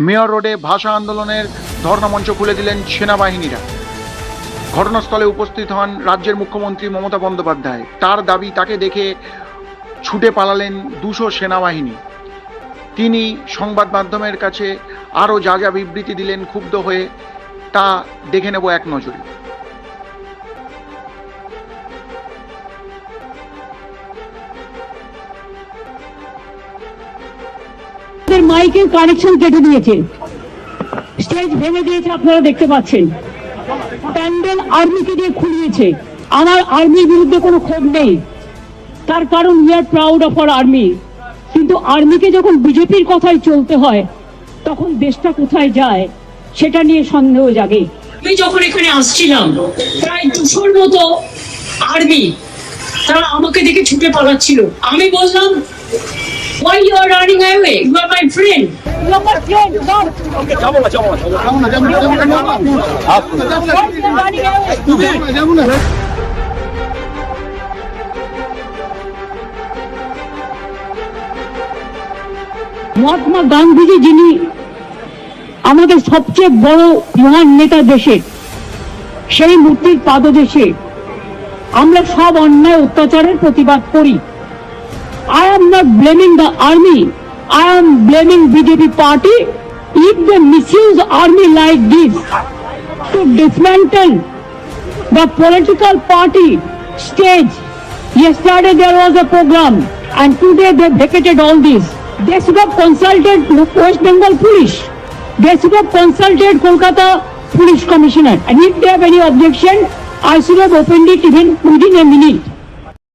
Mayor রোডে ভাষা আন্দোলনের ধর্ণামঞ্চ খুলে দিলেন সেনাবাহিনীরা। ঘটনাস্থলে উপস্থিত হন রাজ্যের মুখ্যমন্ত্রী মমতা বন্দ্যোপাধ্যায়। তার দাবি, তাকে দেখে ছুটে পালালেন দুশো সেনাবাহিনী। তিনি সংবাদ মাধ্যমের কাছে আরও যা যা বিবৃতি দিলেন, ক্ষুব্ধ হয়ে তা দেখে নেব এক নজরে। আমাদের মাইকের কানেকশন কেটে দিয়েছে। স্টেজ ভেঙে দিয়েছে, আপনারা দেখতে পাচ্ছেন। প্যান্ডেল আর্মিকে দিয়ে খুলিয়েছে। আমার আর্মির বিরুদ্ধে কোনো ক্ষোভ নেই। তার কারণ we are proud of our army কিন্তু আর্মিকে যখন বিজেপির কথাই চলতে হয়, তখন দেশটা কোথায় যায়, সেটা নিয়ে সন্দেহ জাগে। আমি যখন এখানে আসছিলাম, প্রায় দুশোর মতো আর্মি তারা আমাকে দেখে ছুটে পালাচ্ছিল। আমি বললাম Why are running away? You are my friend. Mahatma Gandhiji যিনি আমাদের সবচেয়ে বড় মহান নেতা দেশে সেই মূর্তির পাদদেশে আমরা সব অন্যায় অত্যাচারের প্রতিবাদ করি। I am not blaming the army. I am blaming BJP party if they misuse army like this to dismantle the political party stage. Yesterday there was a program and today they vacated all this. They should have consulted West Bengal police. They should have consulted Kolkata police commissioner. And if they have any objection, I should have opened it even within a minute.